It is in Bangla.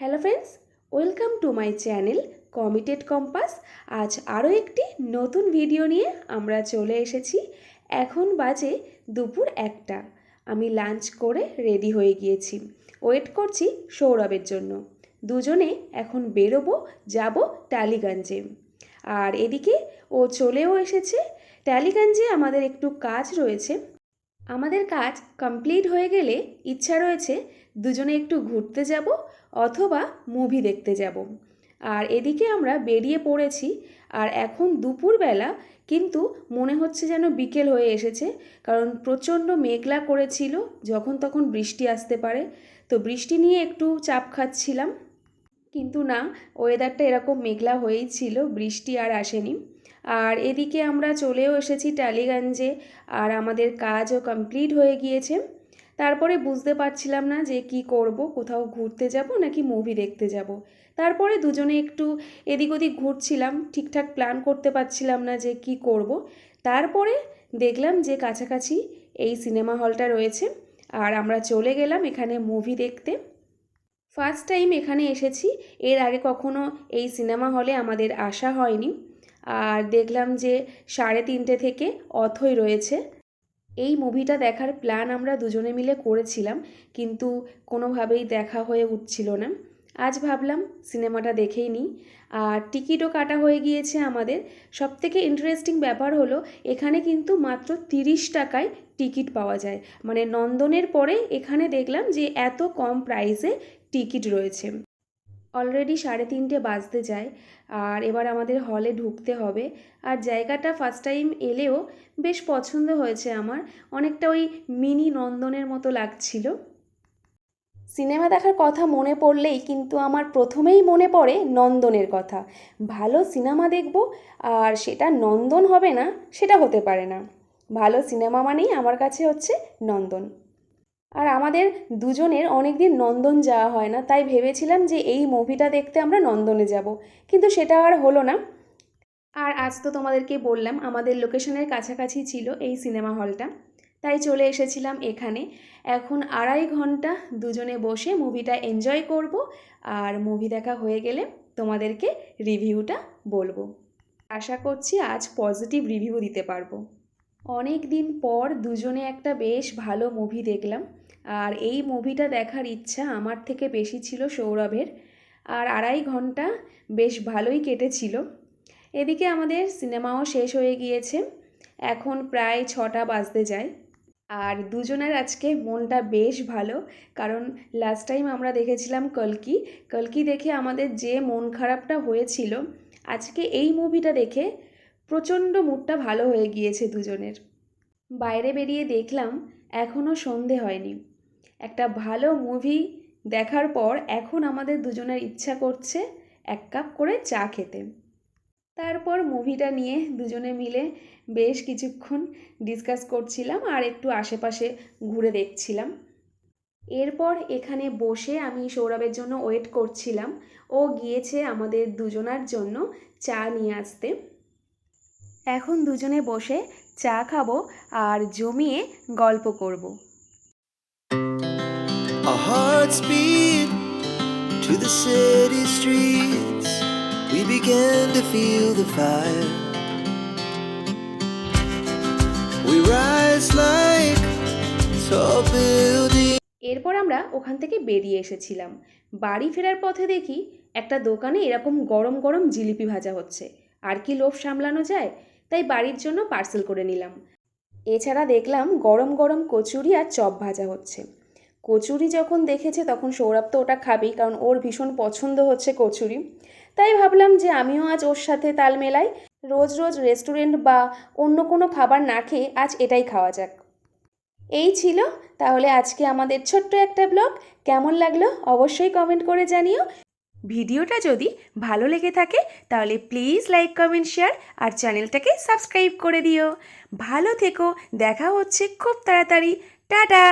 Hello friends, welcome to my channel committed compass. আজ আরও একটি নতুন ভিডিও নিয়ে আমরা চলে এসেছি। এখন বাজে দুপুর একটা। আমি লাঞ্চ করে রেডি হয়ে গিয়েছি। ওয়েট করছি সৌরভের জন্য। দুজনে এখন বেরোবো, যাব টালিগঞ্জে। আর এদিকে ও চলেও এসেছে। টালিগঞ্জে আমাদের একটু কাজ রয়েছে। আমাদের কাজ কমপ্লিট হয়ে গেলে ইচ্ছা রয়েছে দুজনে একটু ঘুরতে যাব অথবা মুভি দেখতে যাব। আর এদিকে আমরা বেরিয়ে পড়েছি আর এখন দুপুরবেলা কিন্তু মনে হচ্ছে যেন বিকেল হয়ে এসেছে কারণ প্রচণ্ড মেঘলা করেছিল যখন তখন বৃষ্টি আসতে পারে। তো বৃষ্টি নিয়ে একটু চাপ খাচ্ছিলাম। কিন্তু না ওয়েদারটা এরকম মেঘলা হয়েই ছিল, বৃষ্টি আর আসেনি। আর এদিকে আমরা চলেও এসেছি টালিগঞ্জে আর আমাদের কাজও কমপ্লিট হয়ে গিয়েছে। তারপরে বুঝতে পারছিলাম না যে কি করব, কোথাও ঘুরতে যাব নাকি মুভি দেখতে যাব। তারপরে দুজনে একটু এদিক ওদিক ঘুরছিলাম, ঠিকঠাক প্ল্যান করতে পারছিলাম না যে কি করব। তারপরে দেখলাম যে কাছাকাছি এই সিনেমা হলটা রয়েছে আর আমরা চলে গেলাম এখানে মুভি দেখতে। ফার্স্ট টাইম এখানে এসেছি, এর আগে কখনো এই সিনেমা হলে আমাদের আসা হয়নি। আর দেখলাম যে সাড়ে তিনটে থেকে অথই রয়েছে। এই মুভিটা দেখার প্ল্যান আমরা দুজনে মিলে করেছিলাম, কিন্তু কোনোভাবেই দেখা হয়ে উঠছিল না। আজ ভাবলাম সিনেমাটা দেখেই নিই। আর টিকিটও কাটা হয়ে গিয়েছে আমাদের। সবথেকে ইন্টারেস্টিং ব্যাপার হলো, এখানে কিন্তু মাত্র তিরিশ টাকায় টিকিট পাওয়া যায়। মানে নন্দনের পরে এখানে দেখলাম যে এত কম প্রাইসে টিকিট রয়েছে। অলরেডি সাড়ে তিনটে বাজতে যায়। আর এবার আমাদের হলে ঢুকতে হবে। আর জায়গাটা ফার্স্ট টাইম এলেও বেশ পছন্দ হয়েছে আমার। অনেকটা ওই মিনি নন্দনের মতো লাগছিল। সিনেমা দেখার কথা মনে পড়লেই কিন্তু আমার প্রথমেই মনে পড়ে নন্দনের কথা। ভালো সিনেমা দেখব, আর সেটা নন্দন হবে না, সেটা হতে পারে না। ভালো সিনেমা মানেই আমার কাছে হচ্ছে নন্দন। আর আমাদের দুজনের অনেক দিন নন্দন যাওয়া হয় না, তাই ভেবেছিলাম যে এই মুভিটা দেখতে আমরা নন্দনে যাব, কিন্তু সেটা আর হলো না। আর আজ তো তোমাদেরকে বললাম, আমাদের লোকেশনের কাছাকাছি ছিল এই সিনেমা হলটা তাই চলে এসেছিলাম এখানে। এখন আড়াই ঘণ্টা দুজনে বসে মুভিটা এনজয় করব, আর মুভি দেখা হয়ে গেলে তোমাদেরকে রিভিউটা বলব। আশা করছি আজ পজিটিভ রিভিউ দিতে পারব। অনেক দিন পর দুজনে একটা বেশ ভালো মুভি দেখলাম আর এই মুভিটা দেখার ইচ্ছা আমার থেকে বেশি ছিল সৌরভের। আর আড়াই ঘণ্টা বেশ ভালোই কেটেছিল। এদিকে আমাদের সিনেমাও শেষ হয়ে গিয়েছে। এখন প্রায় ছটা বাজতে যায়। আর দুজনের আজকে মনটা বেশ ভালো, কারণ লাস্ট টাইম আমরা দেখেছিলাম কলকি। কলকি দেখে আমাদের যে মন খারাপটা হয়েছিল, আজকে এই মুভিটা দেখে প্রচণ্ড মুডটা ভালো হয়ে গিয়েছে দুজনের। বাইরে বেরিয়ে দেখলাম এখনও সন্ধে হয়নি। একটা ভালো মুভি দেখার পর এখন আমাদের দুজনের ইচ্ছা করছে এক কাপ করে চা খেতে। তারপর মুভিটা নিয়ে দুজনে মিলে বেশ কিছুক্ষণ ডিসকাস করছিলাম আর একটু আশেপাশে ঘুরে দেখছিলাম। এরপর এখানে বসে আমি সৌরভের জন্য ওয়েট করছিলাম। ও গিয়েছে আমাদের দুজনার জন্য চা নিয়ে আসতে। এখন দুজনে বসে চা খাব আর জমিয়ে গল্প করব। Our hearts beat to the city streets. We began to feel the fire. We rise like tall buildings. এরপর আমরা ওখান থেকে বেরিয়ে এসেছিলাম বাড়ি ফেরার পথে দেখি একটা দোকানে এরকম গরম গরম জিলিপি ভাজা হচ্ছে আর কি লোভ সামলানো যায়, তাই বাড়ির জন্য পার্সেল করে নিলাম এছাড়া দেখলাম গরম গরম কচুরি আর চপ ভাজা হচ্ছে কচুরি যখন দেখেছে, তখন সৌরভ তো ওটা খাবেই, কারণ ওর ভীষণ পছন্দ হচ্ছে কচুরি। তাই ভাবলাম যে আমিও আজ ওর সাথে তাল মেলাই, রোজ রোজ রেস্টুরেন্ট বা অন্য কোনো খাবার না খেয়ে আজ এটাই খাওয়া যাক। এই ছিল তাহলে আজকে আমাদের ছোট্ট একটা ব্লগ। কেমন লাগল অবশ্যই কমেন্ট করে জানিও। ভিডিওটা যদি ভালো লেগে থাকে, তাহলে প্লিজ লাইক, কমেন্ট, শেয়ার আর চ্যানেলটাকে সাবস্ক্রাইব করে দিও। ভালো থেকো, দেখা হচ্ছে খুব তাড়াতাড়ি। টাটা!